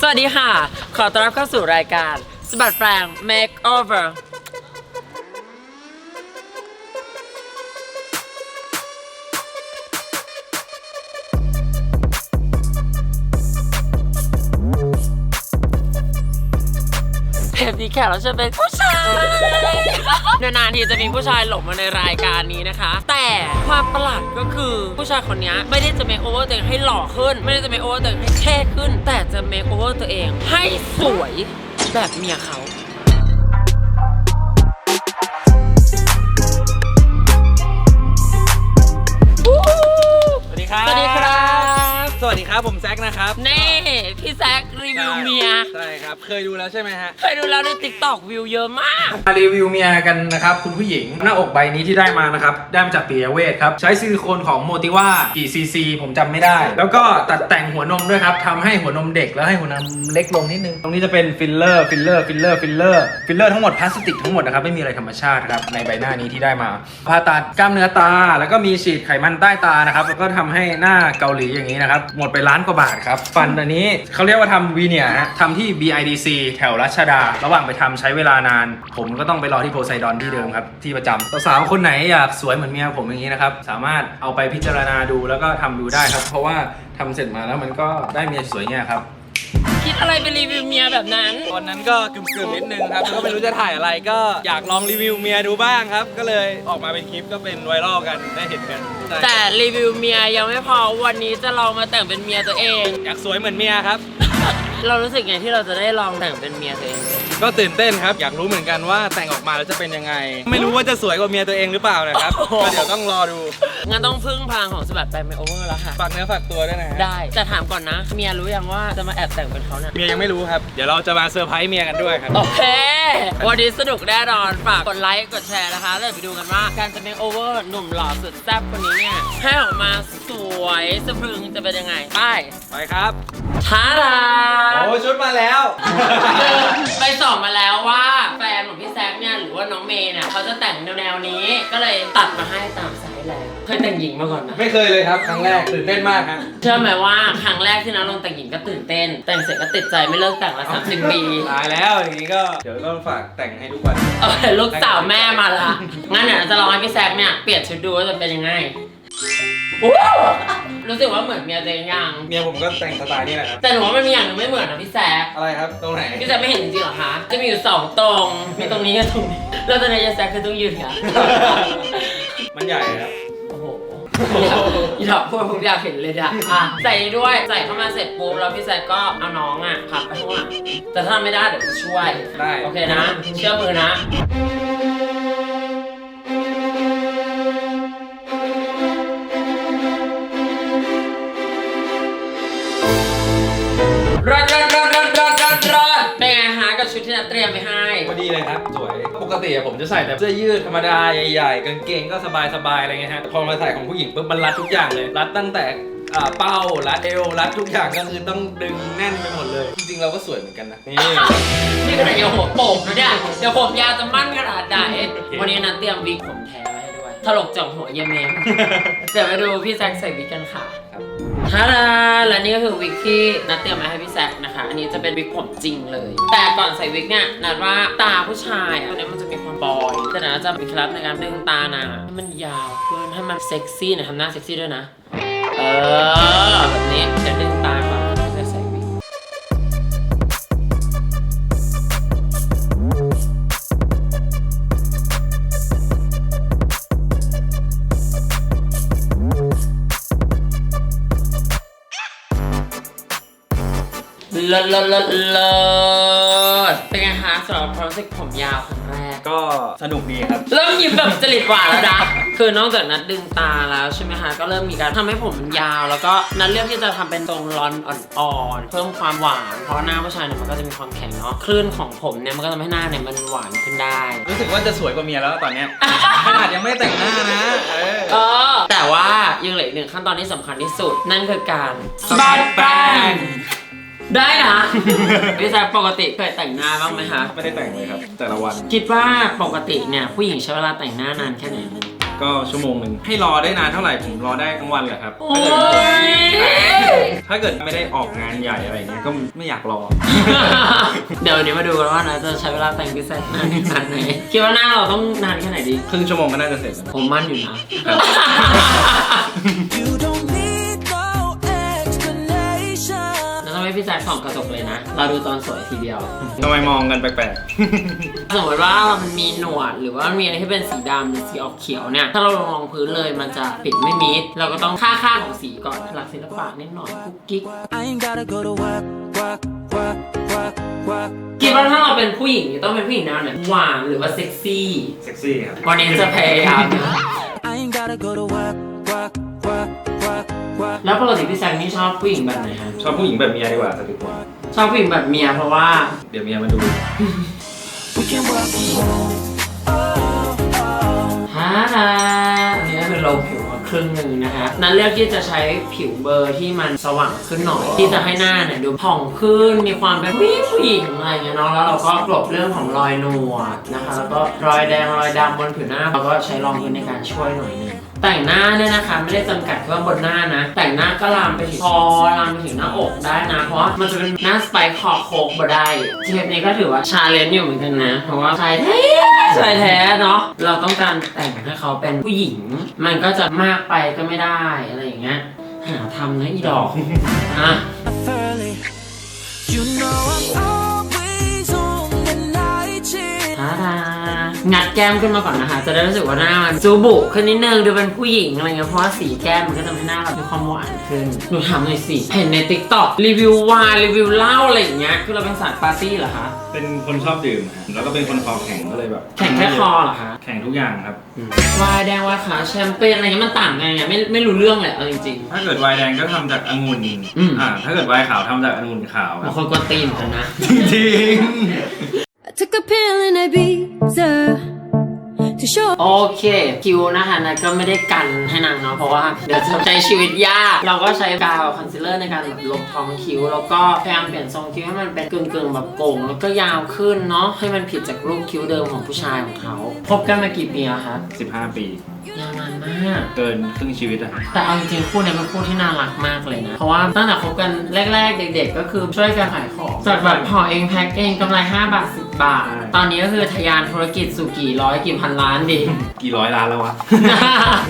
สวัสดีค่ะ ขอต้อนรับเข้าสู่รายการสบัดแปลง Makeover เทปนี้แขกเราจะเป็นผู้ชายนานๆทีจะมีผู้ชายหลงมาในรายการนี้นะคะ แต่ความประหลาดก็คือผู้ชายคนนี้ไม่ได้จะเมคโอเวอร์ตัวเองให้หล่อขึ้น ไม่ได้จะเมคโอเวอร์ตัวเองให้เท่ขึ้น แต่จะเม วอร์ตัวเอง ให้สวยแบบเมียเขา ครับผมแซกนะครับนี่พี่แซครีวิวเมียใช่ครับ เคยดูแล้วใช่ไหมฮะ เคยดูแล้วในติ๊กต็อกวิวเยอะมาก มารีวิวเมียกันนะครับคุณผู้หญิงหน้าอกใบนี้ที่ได้มานะครับ ได้มาจากปียเวทครับ ใช้ซิลิโคนของโมติว่ากี่ซีซีผมจำไม่ได้ แล้วก็ตัดแต่งหัวนมด้วยครับทำให้หัวนมเด็กแล้วให้หัวนมเล็กลงนิดนึง ตรงนี้จะเป็นฟิลเลอร์ฟิลเลอร์ฟิลเลอร์ฟิลเลอร์ฟิลเลอร์ทั้งหมดพลาสติกทั้งหมดนะครับไม่มีอะไรธรรมชาติครับในใบหน้านี้ที่ได้มาผ่าตัดกล้ามเนื้อตา แล้วก็มีฉีดไขมันใต้ตานะครับแล้วก็ทำให้หน้าเกาหลีอย่างนี้นะครับหมดไปล้านกว่าบาทครับ ฟันอันนี้เขาเรียกว่าทำวีเนียฮะทำที่ BIDC แถวรัชดา ระหว่างไปทำใช้เวลานาน ผมก็ต้องไปรอที่โพไซดอนที่เดิมครับ ที่ประจำสาวๆคนไหนอยากสวยเหมือนเมียผมอย่างนี้นะครับ สามารถเอาไปพิจารณาดูแล้วก็ทำดูได้ครับ เพราะว่าทำเสร็จมาแล้วมันก็ได้เมียสวยเงี้ยครับ คิดอะไรเป็นรีวิวเมียแบบนั้นตอนนั้นก็กึ่มๆนิดนึงครับแล้วก็ไม่รู้จะถ่ายอะไรก็อยากลองรีวิวเมียดูบ้างครับ ก็เลยออกมาเป็นคลิปก็เป็นไวรัลกันได้เห็นกันใช่แต่รีวิวเมียยังไม่พอวันนี้จะลองมาแต่งเป็นเมียตัวเอง อยากสวยเหมือนเมียครับ เรารู้สึกไงที่เราจะได้ลองแต่งเป็นเมียตัวเอง ก็ตื่นเต้นครับ อยากรู้เหมือนกันว่าแต่งออกมาแล้วจะเป็นยังไง ไม่รู้ว่าจะสวยกว่าเมียตัวเองหรือเปล่านะครับโอ้โหก็เดี๋ยวต้องรอดูงั้นต้องพึ่งพลังของสบัดแปลงเมโอเวอร์แล้วค่ะฝากเนื้อฝากตัวด้วยนะฮะได้แต่ถามก่อนนะ เมียรู้ยังว่าจะมาแอบแต่งเป็นเขาเนี่ยเมียยังไม่รู้ครับ เดี๋ยวเราจะมาเซอร์ไพรส์เมียกันด้วยครับ โอเค วันนี้สนุกแน่นอนฝากกดไลค์กดแชร์นะคะแล้วเดี๋ยวไปดูกันว่าการจะเมคโอเวอร์หนุ่มหล่อสุดแซ่บคนนี้เนี่ยให้ออกมาสวยสะพรึงจะเป็นยังไงไปไปครับ ท้าดาโอ้ชุดมาแล้ว ไปส่องมาแล้วว่าแฟนของพี่แซคเนี่ยหรือว่าน้องเมย์เนี่ยเขาจะแต่งแนวๆนี้ก็เลยตัดมาให้ตามไซส์แล้วเคยแต่งหญิงมาก่อนไหมไม่เคยเลยครับ ครั้งแรกตื่นเต้นมากฮะเชื่อไหมว่าครั้งแรกที่น้าลองแต่งหญิงก็ตื่นเต้น แต่งเสร็จก็ติดใจไม่เลิกแต่งละสามสิบปีตายแล้วอย่างนี้ก็เดี๋ยวต้องฝากแต่งให้ทุกวันเออลูกสาวแม่มาละงั้นเดี๋ยวเราจะลองให้พี่แซคเนี่ยเปลี่ยนชุดดูว่าจะเป็นยังไงอู้ รู้สึกว่าเหมือนเมียตัวเองยัง เมียผมก็แต่งสไตล์นี้แหละครับ แต่หนูว่ามันมีอย่างหนึงไม่เหมือนนะพี่แซคอะไรครับตรงไหนพี่แซคไม่เห็นจริงๆเหรอคะ จะมีอยู่สองตรง มีตรงนี้กับตรงนี้ แล้วตอนนี้จะแซคคือต้องยืนค่ะ มันใหญ่ครับ โอ้โหอยากพูดผมอยากเห็นเลยอะอะใส่นี้ด้วยใส่เข้ามาเสร็จปุ๊บแล้วพี่แซคก็เอาน้องอะพับไปข้างหลังแต่ถ้าไม่ได้เดี๋ยวจะช่วย ได้ โอเคนะ เชื่อมือนะ เตรียมไปให้พอดีเลยครับ สวย ปกติอะผมจะใส่แต่เสื้อยืดธรรมดาใหญ่ๆ กางเกงก็สบายๆ อะไรเงี้ยฮะแต่พอมาใส่ของผู้หญิงปุ๊บมันรัดทุกอย่างเลย รัดตั้งแต่อ่าเป้า รัดเอว รัดทุกอย่างก็คือต้องดึงแน่นไปหมดเลย จริงๆเราก็สวยเหมือนกันนะ นี่ นี่ขนาดยังหัวโป่งนะเนี่ยเดี๋ยวผมยาวจะมั่นขนาดไหนวันนี้นัดเตรียมวิกผมแท้มาให้ด้วยถลกจากหัวเยเมนเดี๋ยวไปดูพี่แซคใส่วิกกันค่ะครับ ท่าดาและนี่ก็คือวิกที่นัดเตรียมมาให้พี่แซคนะคะ อันนี้จะเป็นวิกผมจริงเลย แต่ก่อนใส่วิกเนี่ยนัดว่าตาผู้ชายตัวนี้มันจะมีความบอย แต่นัดจะมีเคล็ดลับในการดึงตานางให้มันยาวขึ้นให้มันเซ็กซี่หน่อยทำหน้าเซ็กซี่ด้วยนะ เออแบบนี้ ลิศเลิศเลิศเลิศเป็นไงคะสำหรับความรู้สึกผมยาวครั้งแรก ก็สนุกดีครับ เริ่มยิ้มแบบจริตหวานแล้วนะ คือนอกจากนัดดึงตาแล้วใช่ไหมคะ ก็เริ่มมีการทำให้ผมมันยาว แล้วก็นัดเลือกที่จะทำเป็นทรงรอนอ่อนๆ เพิ่มความหวาน เพราะหน้าผู้ชายเนี่ยมันก็จะมีความแข็งเนาะ คลื่นของผมเนี่ยมันก็ทำให้หน้าเนี่ยมันหวานขึ้นได้ รู้สึกว่าจะสวยกว่าเมียแล้วตอนเนี้ย ขนาดยังไม่ได้แต่งหน้านะ เออ เออ แต่ว่ายังเหลืออีกหนึ่งขั้นตอนที่สำคัญที่สุด นั่นคือการสบัดแป้ง ได้นะพี่แซคปกติเคยแต่งหน้าบ้างไหมคะไม่ได้แต่งเลยครับ แต่ละวันคิดว่าปกติเนี่ยผู้หญิงใช้เวลาแต่งหน้านานแค่ไหนก็ชั่วโมงหนึ่งให้รอได้นานเท่าไหร่ผมรอได้ทั้งวันเลยครับ โอ้ยถ้าเกิดไม่ได้ออกงานใหญ่อะไรเงี้ยก็ไม่อยากรอ เดี๋ยววันนี้มาดูกันว่านะจะใช้เวลาแต่งพิเศษนานขนาดไหนคิดว่าหน้าเราต้องนานแค่ไหนดี ครึ่งชั่วโมงก็น่าจะเสร็จแล้วผมมั่นอยู่นะ แล้วทำให้พี่แจ็คส่องกระจกเลยนะ เราดูตอนสวยทีเดียว ทำไมมองกันแปลกสมมติว่ามันมีหนวดหรือว่ามันมีอะไรที่เป็นสีดำหรือสีออกเขียวเนี่ย ถ้าเราลงรองพื้นเลยมันจะปิดไม่มิด เราก็ต้องค่าค่าของสีก่อนหลักศิลปะนิดหน่อยกุ๊กกิ๊ก I ain't gotta go to work, work, work, work, work. คิดว่าถ้าเราเป็นผู้หญิงจะต้องเป็นผู้หญิงแนวไหนหวานหรือว่าเซ็กซี่ ๆ เซ็กซี่ครับ วันนี้จะพยายาม I ain't gotta go to work, work, work, work, work. แล้วปกติพี่แซคนี่ชอบผู้หญิงแบบไหนฮะชอบผู้หญิงแบบเมียดีกว่าสักทีกว่าชอบผู้หญิงแบบเมียเพราะว่า เดี๋ยวเมียมาดู We can work from home. Oh, oh. ฮ่าฮ่าอันนี้ก็คือลงผิวมาครึ่งหนึ่งนะคะ นั้นเลือกที่จะใช้ผิวเบอร์ที่มันสว่างขึ้นหน่อย ที่จะให้หน้าเนี่ยดูผ่องขึ้น มีความเป็นผู้หญิงผู้หญิงอะไรอย่างเงี้ยเนาะ แล้วเราก็กลบเรื่องของรอยหนวดนะคะ แล้วก็รอยแดงรอยดำบนผิวหน้า เราก็ใช้รองพื้นในการช่วยหน่อยหนึง แต่งหน้าเนี่ยนะคะ ไม่ได้จำกัดแค่ว่าบนหน้านะ แต่งหน้าก็ลามไปถึงคอลามไปถึงหน้าอกได้นะ เพราะว่ามันจะเป็นหน้าสไปค์คอโคกบ่ได้เทปนี้ก็ถือว่าชาเลนจ์อยู่เหมือนกันนะ เพราะว่าชายแท้ชายแท้เนาะเราต้องการแต่งให้เขาเป็นผู้หญิง มันก็จะมากไปก็ไม่ได้อะไรอย่างเงี้ยหาทำนะอีดอกนะ งัดแก้มขึ้นมาก่อนนะคะ จะได้รู้สึกว่าหน้ามันซูบุขึ้นนิดนึงดูเป็นผู้หญิงอะไรเงี้ยเพราะว่าสีแก้มมันก็ทำให้หน้าเรามีความหวานขึ้นหนูถามหน่อยสิเห็นในติ๊กต็อกรีวิววายรีวิวเหล้าอะไรอย่างเงี้ยคือเราเป็นสายปาร์ตี้เหรอคะเป็นคนชอบดื่มฮะแล้วก็เป็นคนคอแข็งก็เลยแบบแข่งแค่คอเหรอคะแข็งทุกอย่างครับ วายแดงวายขาวแชมเปญอะไรเงี้ยมันต่างกันไงไม่ไม่รู้เรื่องเลยเอาจริง ถ้าเกิดไวน์แดงก็ทำจากองุ่นอืม อ่าถ้าเกิดไวน์ขาวทำจากองุ่นขาวๆคบารังบคนกวนตีนเหมือนกันนะ จริง I took a pill in Ibiza to show โอเคคิวนะคะนะก็ไม่ได้กันให้นางเนาะเพราะว่าเดี๋ยวจะใช้ชีวิตยาก เราก็ใช้กาวคอนซีลเลอร์ในการแบบลบท้องคิ้ว แล้วก็พยายามเปลี่ยนทรงคิ้วให้มันเป็นกึ่งๆแบบโก่งแล้วก็ยาวขึ้นเนาะให้มันผิดจากรูปคิ้วเดิมของผู้ชายของเขาคบกันมากี่ปีแล้วครับ15 ปี ยาวนานมาก เกินครึ่งชีวิตอะฮะแต่เอาจริงๆคู่เนี้เป็นคู่ที่น่ารักมากเลยนะ เพราะว่าตั้งแต่คบกันแรก ๆ เด็ก ๆ ก็คือช่วยกันขายของจากแบบห่อเองแพ็คเองกำไร 5 บาท 10 บาท ตอนนี้ก็คือทะยานธุรกิจสู่กี่ร้อยกี่พันล้านดีกี่ร้อยล้านแล้ววะ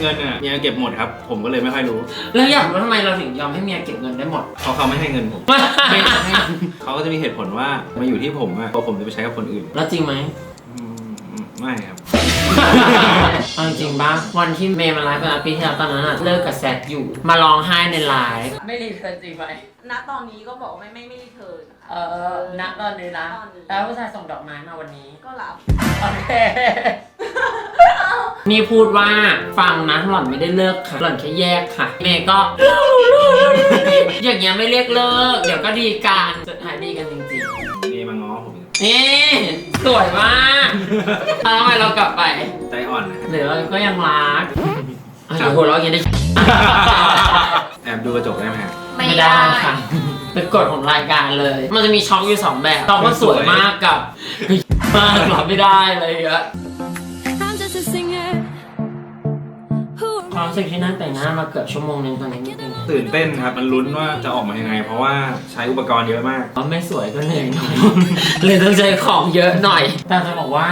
เงินอะเนี่ยเก็บหมดครับ ผมก็เลยไม่ค่อยรู้ แล้วอยากรู้ทำไมเราถึงยอมให้เมียเก็บเงินได้หมด เพราะเขาไม่ให้เงินผมไม่ให้เขาก็จะมีเหตุผลว่ามาอยู่ที่ผมอะเพราะผมจะไปใช้กับคนอื่น แล้วจริงไหมอืม ไม่ครับ เอาจริงป่ะวันที่เมย์มาไลฟ์กันปีที่แล้วตอนนั้นอะเลิกกับแซดอยู่ มาร้องไห้ในไลฟ์ไม่รีเทิร์นจริงไหมณตอนนี้ก็บอกว่าไม่ไม่ไม่รีเทิร์นนะคะ เออณตอนนี้นะตอนนี้ แล้วผู้ชายส่งดอกไม้มาวันนี้ ก็รับ โอเค นี่พูดว่าฟังนะหล่อนไม่ได้เลิกค่ะ หล่อนแค่แยกค่ะ เมย์ก็ อย่างเงี้ยไม่เรียกเลิก เดี๋ยวก็ดีกันสุดท้ายดีกันจริงมีมาง้อผมๆ นี่สวยมากแล้วทำไมเรากลับไปใจอ่อนนะหรือเราก็ยังรักอะเดี๋ยวหัวเราะอย่างนี้ได้ แอบดูกระจกได้ไหมฮะ ไม่ได้ค่ะ เป็นกฎของรายการเลย มันจะมีช็อคอยู่สองแบบช็อคว่าสวยมากกับ มากรับไม่ได้อะไรอย่างเงี้ย ความรู้สึกที่นั่งแต่งหน้ามาเกือบชั่วโมงนึงตอนนี้เป็นไงตื่นเต้นครับ มันลุ้นว่าจะออกมายังไง เพราะว่าใช้อุปกรณ์เยอะมาก ว่าไม่สวยก็เหนื่อยหน่อย เลยต้องใช้ของเยอะหน่อย แต่จะบอกว่า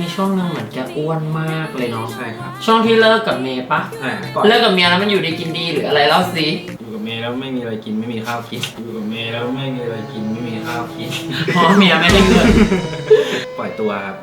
มีช่วงหนึงเหมือนแกอ้วนมากเลยเนาะใช่ครับช่วงที่เลิกกับเมย์ปะใช่ก่อนเลิกกับเมียแล้วมันอยู่ดีกินดีหรืออะไรเล่าสิอยู่กับเมย์แล้วไม่มีอะไรกินไม่มีข้าวกินอยู่กับเมย์แล้วไม่มีอะไรกินไม่มีข้าวกินเพราะเมียไม่ได้เงินปล่อยตัวครับ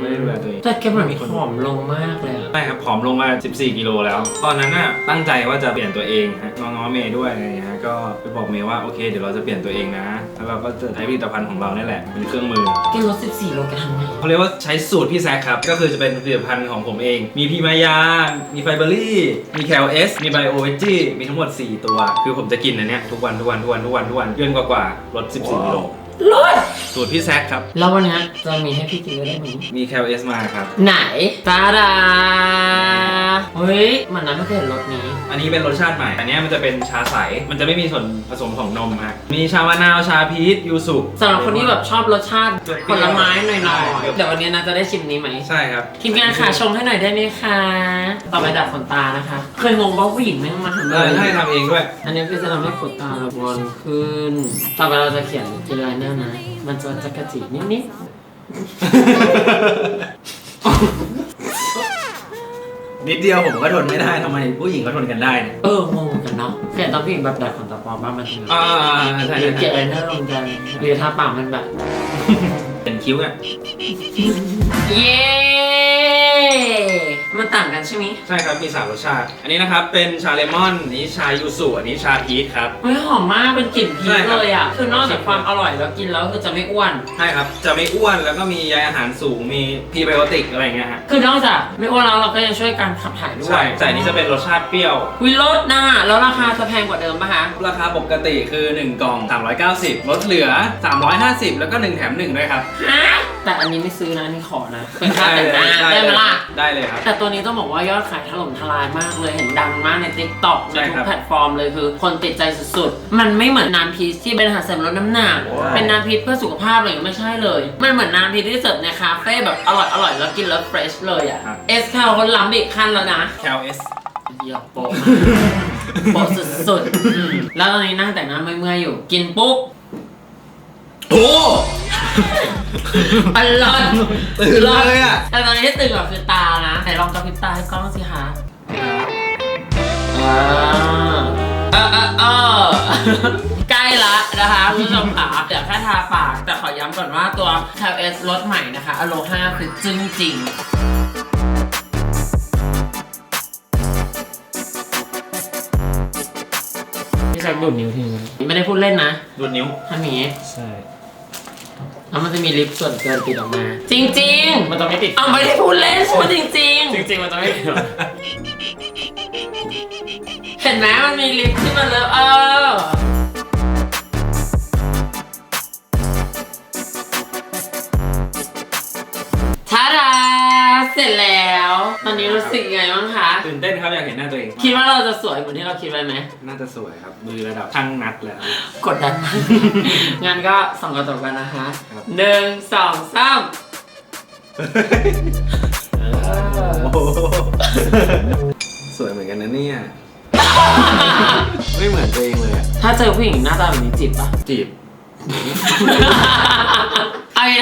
ไม่ได้ดูแลตัวเองแต่แกเหมือนผอมลงมากเลยอะใช่ครับผอมลงมา 14 กิโลแล้ว ตอนนั้นน่ะตั้งใจว่าจะเปลี่ยนตัวเองฮะง้อๆเมย์ด้วยอะไรอย่างเงี้ยฮะ ก็ไปบอกเมย์ว่าโอเคเดี๋ยวเราจะเปลี่ยนตัวเองนะ แล้วเราก็จะใช้ผลิตภัณฑ์ของเรานี่แหละเป็นเครื่องมือ แกลด14โลแกทำไงเขาเรียกว่าใช้สูตรพี่แซคครับ ก็คือจะเป็นผลิตภัณฑ์ของผมเอง มีพีมายา มีไฟเบอรี่ มีแคลเอส มีไบโอเวจีมีทั้งหมด 4 ตัว คือผมจะกินอันเนี้ยทุกวันทุกวันทุกวันทุกวันทุกวันเดือนกว่าๆลด14กิโล ลดสูตรพี่แซคครับ แล้ววันนี้จะมีให้พี่กินด้วยได้ไหมมีแคลเอสมาครับ ไหนตาดาเฮ้ยเหมือนนั้นไม่เคยเห็นรสนี้ อันนี้เป็นรสชาติใหม่ อันเนี้ยมันจะเป็นชาใส มันจะไม่มีส่วนผสมของนมฮะมีชามะนาว ชาพีช ยูสุสำหรับคนที่แบบชอบรสชาติเปรี้ยวๆผลไม้หน่อยใช่ๆเดี๋ยววันนี้นะจะได้ชิมนี้ไหมใช่ครับ ทีมงานค่ะชงให้หน่อยได้ไหมคะ ต่อไปดัดขนตานะคะ เคยงงว่าผู้หญิงไม่ต้องมาทำเออให้ทำเองด้วย อันนี้คือจะทำให้ขนตาเราบอลขึ้น ต่อไปเราจะเขียนกีไลเนอร์นะ มันจะจะกระจินิดนิดเดียวผมก็ทนไม่ได้ทำไมผู้หญิงก็ทนกันได้เนี่ยๆ เอองงเหมือนกันเนาะเขียนตอนผู้หญิงแบบดัดขนตาปลอมบ้างมันจะอ่าใช่หรือใช่เกลียดไลเนอร์ลงใจหรือทาปากมันแบบ เป็นคิ้วอะเย้ มันต่างกันใช่ไหมใช่ครับ มีสามรสชาติ อันนี้นะครับ เป็นชาเลมอนอันนี้ชายูสุอันนี้ชาพีชครับ เฮ้ยหอมมากเป็นกลิ่นพีใช่ชครับเลยอะ คือนอกจากความอร่อยแล้วกินแล้วคือจะไม่อ้วน ใช่ครับ จะไม่อ้วนแล้วก็มีใยอาหารสูง มีพรีไบโอติกอะไรอย่างเงี้ยฮะ คือนอกจากไม่อ้วนแล้วเราก็ยังช่วยการขับถ่ายด้วใช่ยแต่อันนี้จะเป็นรสชาติเปรี้ยว วิโรจน์น่ะแล้วราคาจะแพงกว่าเดิมปะคะ ราคาปกติคือ 1 กล่อง 390 ลดเหลือ 350 แล้วก็ 1 แถม 1 ด้วยครับฮะแต่อันนี้ไม่ซื้อนะอันนี่ขอนะเป็นค่าแต่งหน้าได้ไหมล่ะ ได้เลยครับ แต่ตัวนี้ต้องบอกว่ายอดขายถล่มทลายมากเลยเห็นดังมากใน t ิ k t o k ในใช่ทุครักบแพลตฟอร์มเลยคือ คนติดใจสุดๆ มันไม่เหมือนน้ำพีชที่เป็นอาหารเสริมลดน้ำหนัก ว้าว เป็นน้ำพีชเพื่อสุขภาพอะไรอย่างเงี้ยไม่ใช่เลย มันเหมือนน้ำพีชที่เสิร์ฟในคาเฟ่แบบอร่อยอร่อยๆแล้วกินแล้วเฟรชเลยอะเอสคาเขาล้ำอีกขั้นแล้วนะ แคลเอส เยี่ยมโปะมากโปะสุดๆอืมแล้วตอนนี้นั่งแต่งหน้าเมื่อยๆอยู่ กินปุ๊บ โอ้ปันลอนตื่นเลยอะ แต่ตอนนี้ที่ตื่นก่อนคือตานะไหนลองกระพริบตาให้กล้องสิคะอ่าเออเออเออใกล้ละนะคะคุณผู้ชมค่ะเดี๋ยวแค่ทาปาก แต่ขอย้ำก่อนว่าตัว c a l S รสใหม่นะคะ Aloha คือจึ้งจริง พี่แซคดูดนิ้วทีนึงไม่ได้พูดเล่นนะ ดูดนิ้ว ทำอย่างนี้ ใช่ แล้วมันจะมีลิปส่วนเกินติดออกมา จริงๆ มันจะไม่ติดเอาไม่ได้พูดเล่นพูดจริง จริงจริงๆมันจะไม่ติดหรอกๆ เห็นไหมมันมีลิปที่มันเลอะเออ เสร็จแล้ว ตอนนี้รู้สึกยังไงบ้างคะ ตื่นเต้นครับอยากเห็นหน้าตัวเองคิดว่าเราจะสวยเหมือนที่เราคิดไว้ไหม น่าจะสวยครับ มือระดับช่างนัดแล้ว กดดันมาก งั้นก็ส่องกระจกกันนะคะครับ หนึ่งสองสามโอ้โหสวยเหมือนกันนะเนี่ย ไม่เหมือนตัวเองเลยอะถ้าเจอผู้หญิงหน้าตาแบบนี้จีบปะจีบไอ้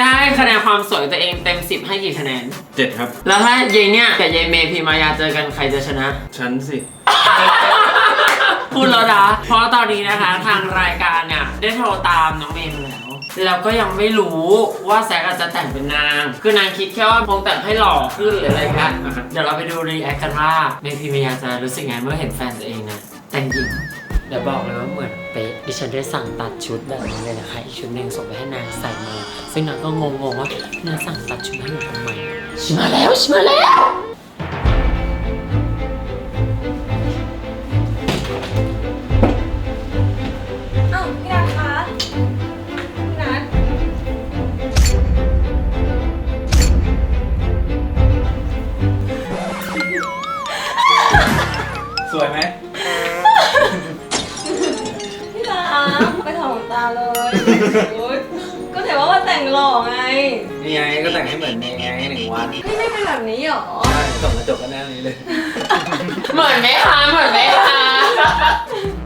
ถ้าให้คะแนนความสวยตัวเองเต็ม 10 ให้กี่คะแนน เจ็ดครับ แล้วถ้าเยายเนี่ยกับเยายเมย์พีมายาเจอกันใครจะชนะฉันสิ พูดแล้วนะ เพราะตอนนี้นะคะทางรายการเนี่ยได้โทรตามน้องเมย์มาแล้ว แล้วก็ยังไม่รู้ว่าแซกอาจจะแต่งเป็นนาง คือนางคิดแค่ว่าคงแต่งให้หล่อขึ้นหรืออะไรกันอ่าฮะเดี๋ยวเราไปดูรีแอคกันว่าเมย์พีมายาจะรู้สึกไงเมื่อเห็นแฟนตัวเองนะแต่งหญิง เดี๋ยวบอกเลยว่าเหมือนเป๊ะดิฉันได้สั่งตัดชุดแบบนี้เลยนะคะอีกชุดหนึ่งส่งไปให้นางใส่มาซึ่งนางก็งงๆว่านางสั่งตัดชุดให้หนูทำไมชิมาแล้วชิมาแล้ว นี่ไงก็แต่งให้เหมือนเมย์ไงหนึ่งวันพี่ไม่เป็นแบบนี้หรอ ใช่ส่องกระจกกันแน่นี้เลย เหมือนไหมคะเหมือนไหมคะ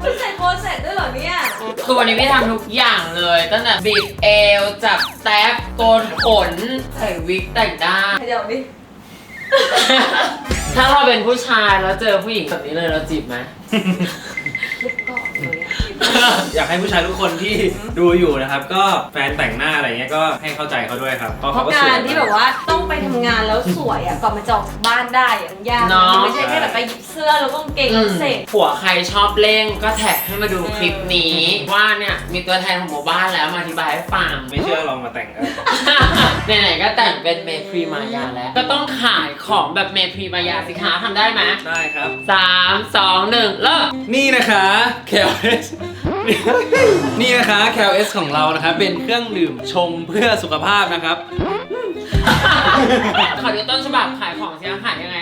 พี่ใส่โคเสร็จด้วยเหรอเนี่ย คือวันนี้พี่ทำทุกอย่างเลย ตั้งแต่บีบเอวจับแท็บโกนขนใส่วิกแต่งหน้า เดี๋ยวดิถ้าเราเป็นผู้ชายแล้วเจอผู้หญิงแบบนี้เลยเราจีบไหมคิดก่อนเลย อะอยากให้ผู้ชายทุกคนที่ดูอยู่นะครับ ก็แฟนแต่งหน้าอะไรเงี้ยก็ให้เข้าใจเขาด้วยครับเพราะเพเขาราะก็สวงาย นที่แบบว่าต้องไปทำงานแล้วสวยอะก่อนมาจะออกจากบ้านได้อะมันยากนะมันไม่ใช่แค่แบบไปหยิบเสื้อแล้วก็กางเกงแล้วเสร็จ ผัวใครชอบเล่งก็แท็กให้มาดูคลิปนี้ ว่าเนี่ยมีตัวแทนของหมู่บ้านแล้วมาอธิบายให้ฟัง ไม่เชื่อลองมาแต่งกัน ไหนๆก็แต่งเป็นเมพรีมายาแล้ว ก็ต้องขายของแบบเมพรีมายาสิคะทำได้ไหมได้ครับ สามสองหนึ่งเริ่ม นี่นะคะแคลเอส นี่นะคะแคลเอสของเรานะครับ เป็นเครื่องดื่มชงเพื่อสุขภาพนะครับ ขอดูต้นฉบับขายของสิคะขายยังไง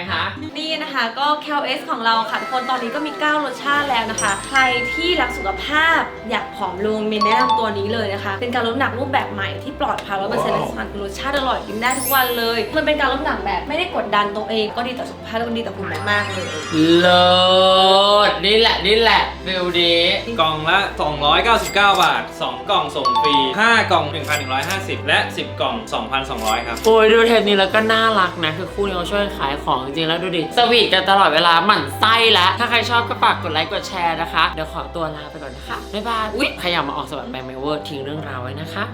นี่นะคะ ก็ KLS ของเราค่ะทุกคนตอนนี้ก็มี 9 รสชาติแล้วนะคะ ใครที่รักสุขภาพอยากผอมลงมินแนะนำตัวนี้เลยนะคะ เป็นการลดน้ำหนักรูปแบบใหม่ที่ปลอดภัยร้อยเปอร์เซ็นต์และสำคัญคือรสชาติอร่อยกินได้ทุกวันเลย มันเป็นการลดน้ำหนักแบบไม่ได้กดดันตัวเองก็ดีต่อสุขภาพและก็ดีต่อคุณมากๆเลย เลิศนี่แหละนี่แหละฟิลดีกล่องละ 299 บาท 2 กล่องส่งฟรี 5 กล่อง 1,150 และ 10 กล่อง 2,200 ครับ โอ้ยดูเทปนี้แล้วก็น่ารักนะ คือคู่นี้เขาช่วยขายของจริงๆแล้วดูดิสวีทกันตลอดเวลาหมั่นไส้แล้วถ้าใครชอบก็ฝากกดไลค์กดแชร์นะคะ เดี๋ยวขอตัวลาไปก่อนนะคะ บ๊ายบาย อุ๊ยใครอยากมาออกสวัสดิ์แบงค์เมเวอร์ทิ้งเรื่องราวไว้นะคะ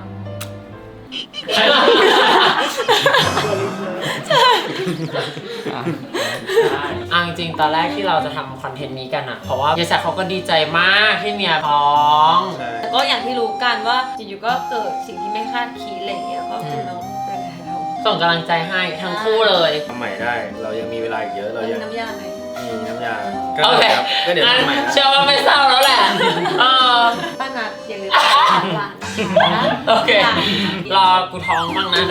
เอาจริงๆ ตอนแรกที่เราจะทำคอนเทนต์นี้กันอะเพราะว่ายายแซคเขาก็ดีใจมากที่เมียท้องแล้วก็อย่างที่รู้กันว่าอยู่ๆก็เกิดสิ่งที่ไม่คาดคิดอะไรอย่างเงี้ยก็คือน้องเป็นแล้ว ส่งกำลังใจให้ทั้งคู่เลย ทำใหม่ได้ เรายังมีเวลาอีกเยอะ เราแล้วยัมีงน้ำยาไหมมีน้ำยาโอเคครับก็เดี๋ยวงั้นทำใหม่นะ เชื่อว่าไม่เศร้าแล้วแหละเออป้านัดอย่าลืมไปทานร้านนะคะโอเค รอกูท้องบ้างนะ